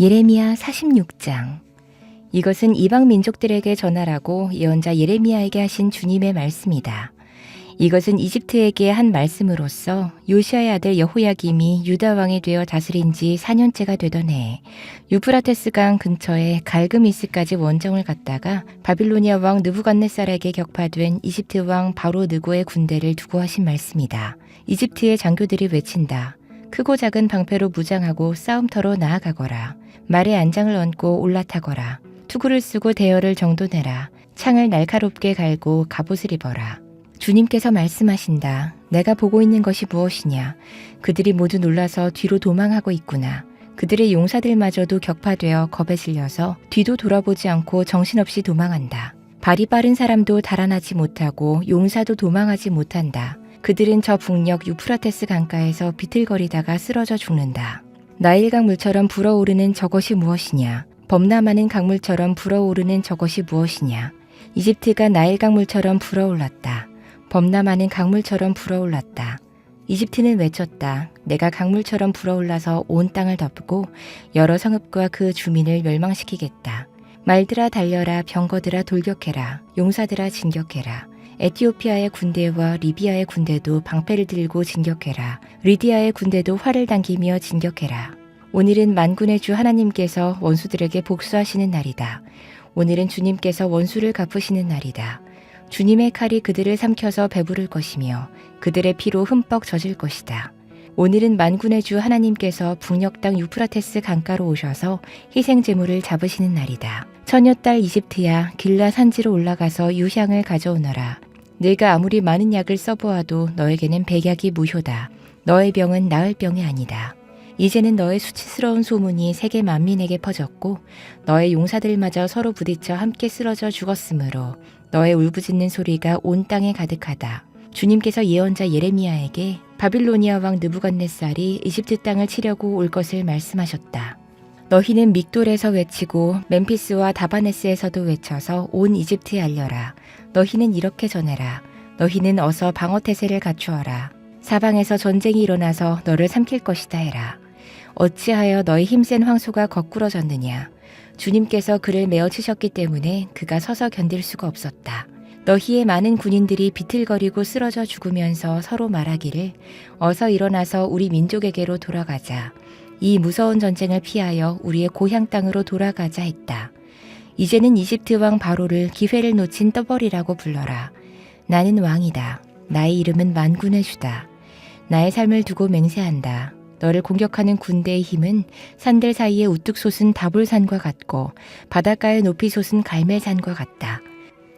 예레미야 46장 이것은 이방 민족들에게 전하라고 예언자 예레미야에게 하신 주님의 말씀이다. 이것은 이집트에게 한 말씀으로서 요시아의 아들 여호야김이 유다 왕이 되어 다스린 지 4년째가 되던 해 유프라테스 강 근처에 갈그미스까지 원정을 갔다가 바빌로니아 왕 느부갓네살에게 격파된 이집트 왕 바로 느고의 군대를 두고 하신 말씀이다. 이집트의 장교들이 외친다. 크고 작은 방패로 무장하고 싸움터로 나아가거라. 말에 안장을 얹고 올라타거라. 투구를 쓰고 대열을 정돈해라. 창을 날카롭게 갈고 갑옷을 입어라. 주님께서 말씀하신다. 내가 보고 있는 것이 무엇이냐? 그들이 모두 놀라서 뒤로 도망하고 있구나. 그들의 용사들마저도 격파되어 겁에 질려서 뒤도 돌아보지 않고 정신없이 도망한다. 발이 빠른 사람도 달아나지 못하고 용사도 도망하지 못한다. 그들은 저 북녘 유프라테스 강가에서 비틀거리다가 쓰러져 죽는다. 나일 강 물처럼 불어오르는 저것이 무엇이냐? 범람하는 강물처럼 불어오르는 저것이 무엇이냐? 이집트가 나일 강 물처럼 불어올랐다. 범람하는 강물처럼 불어올랐다. 이집트는 외쳤다. 내가 강물처럼 불어올라서 온 땅을 덮고 여러 성읍과 그 주민을 멸망시키겠다. 말들아 달려라 병거들아 돌격해라 용사들아 진격해라 에티오피아의 군대와 리비아의 군대도 방패를 들고 진격해라 리디아의 군대도 활을 당기며 진격해라 오늘은 만군의 주 하나님께서 원수들에게 복수하시는 날이다. 오늘은 주님께서 원수를 갚으시는 날이다. 주님의 칼이 그들을 삼켜서 배부를 것이며 그들의 피로 흠뻑 젖을 것이다. 오늘은 만군의 주 하나님께서 북녘 땅 유프라테스 강가로 오셔서 희생 제물을 잡으시는 날이다. 처녀딸 이집트야 길라 산지로 올라가서 유향을 가져오너라. 내가 아무리 많은 약을 써보아도 너에게는 백약이 무효다. 너의 병은 나을 병이 아니다. 이제는 너의 수치스러운 소문이 세계 만민에게 퍼졌고 너의 용사들마저 서로 부딪혀 함께 쓰러져 죽었으므로 너의 울부짖는 소리가 온 땅에 가득하다. 주님께서 예언자 예레미야에게 바빌로니아 왕 느부갓네살이 이집트 땅을 치려고 올 것을 말씀하셨다. 너희는 믹돌에서 외치고 멤피스와 다바네스에서도 외쳐서 온 이집트에 알려라. 너희는 이렇게 전해라. 너희는 어서 방어 태세를 갖추어라. 사방에서 전쟁이 일어나서 너를 삼킬 것이다 해라. 어찌하여 너희 힘센 황소가 거꾸러졌느냐? 주님께서 그를 메어 치셨기 때문에 그가 서서 견딜 수가 없었다. 너희의 많은 군인들이 비틀거리고 쓰러져 죽으면서 서로 말하기를 어서 일어나서 우리 민족에게로 돌아가자. 이 무서운 전쟁을 피하여 우리의 고향 땅으로 돌아가자 했다. 이제는 이집트 왕 바로를 기회를 놓친 떠벌이라고 불러라. 나는 왕이다. 나의 이름은 만군의 주다. 나의 삶을 두고 맹세한다. 너를 공격하는 군대의 힘은 산들 사이에 우뚝 솟은 다볼산과 같고 바닷가에 높이 솟은 갈멜산과 같다.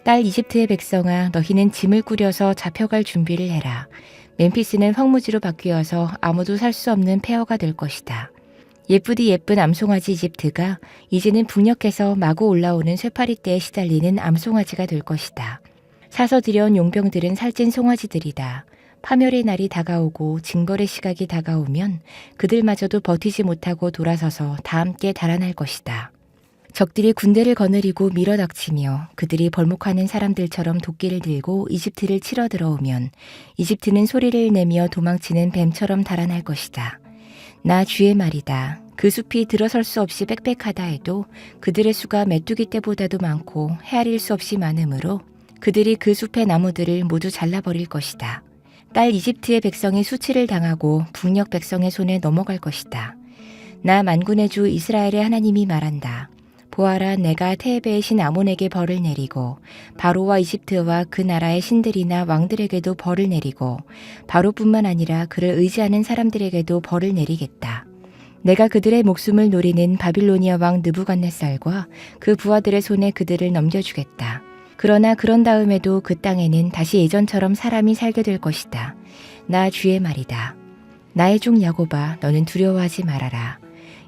딸 이집트의 백성아 너희는 짐을 꾸려서 잡혀갈 준비를 해라. 멤피스는 황무지로 바뀌어서 아무도 살 수 없는 폐허가 될 것이다. 예쁘디 예쁜 암송아지 이집트가 이제는 북녘에서 마구 올라오는 쇠파리떼에 시달리는 암송아지가 될 것이다. 사서 들여온 용병들은 살찐 송아지들이다. 파멸의 날이 다가오고 징벌의 시각이 다가오면 그들마저도 버티지 못하고 돌아서서 다 함께 달아날 것이다. 적들이 군대를 거느리고 밀어닥치며 그들이 벌목하는 사람들처럼 도끼를 들고 이집트를 치러 들어오면 이집트는 소리를 내며 도망치는 뱀처럼 달아날 것이다. 나 주의 말이다. 그 숲이 들어설 수 없이 빽빽하다 해도 그들의 수가 메뚜기 떼보다도 많고 헤아릴 수 없이 많으므로 그들이 그 숲의 나무들을 모두 잘라버릴 것이다. 딸 이집트의 백성이 수치를 당하고 북녘 백성의 손에 넘어갈 것이다. 나 만군의 주 이스라엘의 하나님이 말한다. 보아라 내가 테베의 신 아몬에게 벌을 내리고 바로와 이집트와 그 나라의 신들이나 왕들에게도 벌을 내리고 바로뿐만 아니라 그를 의지하는 사람들에게도 벌을 내리겠다. 내가 그들의 목숨을 노리는 바빌로니아 왕 느부갓네살과 그 부하들의 손에 그들을 넘겨주겠다. 그러나 그런 다음에도 그 땅에는 다시 예전처럼 사람이 살게 될 것이다. 나 주의 말이다. 나의 종 야고바 너는 두려워하지 말아라.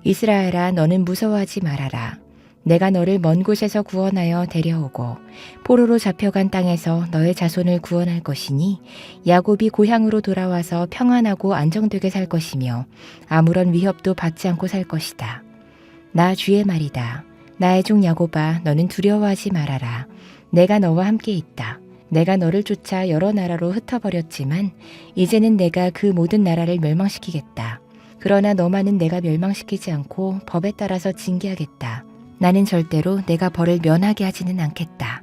이스라엘아 너는 무서워하지 말아라. 내가 너를 먼 곳에서 구원하여 데려오고 포로로 잡혀간 땅에서 너의 자손을 구원할 것이니 야곱이 고향으로 돌아와서 평안하고 안정되게 살 것이며 아무런 위협도 받지 않고 살 것이다. 나 주의 말이다. 나의 종 야곱아 너는 두려워하지 말아라. 내가 너와 함께 있다. 내가 너를 쫓아 여러 나라로 흩어버렸지만 이제는 내가 그 모든 나라를 멸망시키겠다. 그러나 너만은 내가 멸망시키지 않고 법에 따라서 징계하겠다. 나는 절대로 내가 벌을 면하게 하지는 않겠다.